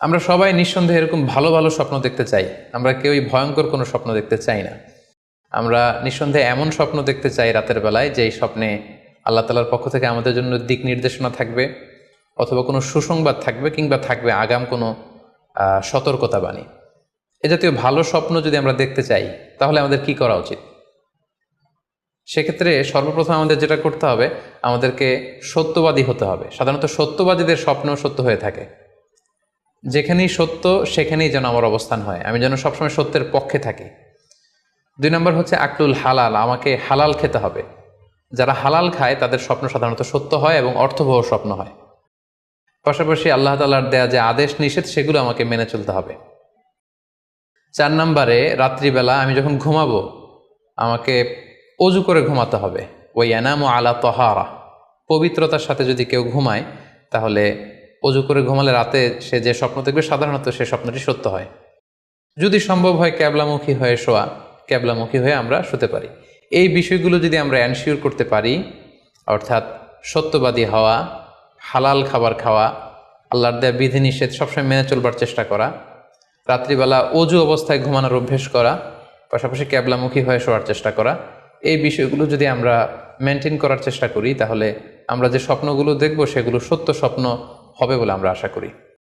আমরা সবাই নিঃসন্দেহে এরকম ভালো ভালো স্বপ্ন দেখতে চাই। আমরা কেউই ভয়ঙ্কর কোনো স্বপ্ন দেখতে চাই না। আমরা নিঃসন্দেহে এমন স্বপ্ন দেখতে চাই রাতের বেলায়, যেই স্বপ্নে আল্লাহ তালার পক্ষ থেকে আমাদের জন্য দিক নির্দেশনা থাকবে, অথবা কোনো সুসংবাদ থাকবে, কিংবা থাকবে আগাম কোনো সতর্কতা বাণী এ জাতীয় ভালো স্বপ্ন যদি আমরা দেখতে চাই, তাহলে আমাদের কি করা উচিত? সেক্ষেত্রে সর্বপ্রথম আমাদের যেটা করতে হবে, আমাদেরকে সত্যবাদী হতে হবে। সাধারণত সত্যবাদীদের স্বপ্ন সত্য হয়ে থাকে। যেখানেই সত্য, সেখানেই যেন আমার অবস্থান হয়। আমি যেন সবসময় সত্যের পক্ষে থাকি। দুই নম্বর হচ্ছে আকলুল হালাল, আমাকে হালাল খেতে হবে। যারা হালাল খায়, তাদের স্বপ্ন সাধারণত সত্য হয় এবং অর্থবহ স্বপ্ন হয়। পাশাপাশি আল্লাহ তালার দেয়া যে আদেশ নিষেধ, সেগুলো আমাকে মেনে চলতে হবে। চার নম্বরে, রাত্রিবেলা আমি যখন ঘুমাবো, আমাকে অজু করে ঘুমাতে হবে। ওই এনাম আলা তহারা। পবিত্রতার সাথে যদি কেউ ঘুমায়, তাহলে অজু করে ঘুমালে রাতে সে যে স্বপ্ন দেখবে, সাধারণত সে স্বপ্নটি সত্য হয়। যদি সম্ভব হয় ক্যাবলামুখী হয়ে শোয়া, ক্যাবলামুখী হয়ে আমরা শুতে পারি। এই বিষয়গুলো যদি আমরা অ্যানশিওর করতে পারি, অর্থাৎ সত্যবাদী হওয়া, হালাল খাবার খাওয়া, আল্লাহর দেয়া বিধিনিষেধ সবসময় মেনে চলবার চেষ্টা করা, রাত্রিবেলা অজু অবস্থায় ঘুমানোর অভ্যেস করা, পাশাপাশি ক্যাবলামুখী হয়ে শোয়ার চেষ্টা করা, এই বিষয়গুলো যদি আমরা মেনটেন করার চেষ্টা করি, তাহলে আমরা যে স্বপ্নগুলো দেখব, সেগুলো সত্য স্বপ্ন হবে বলে আমরা আশা করি।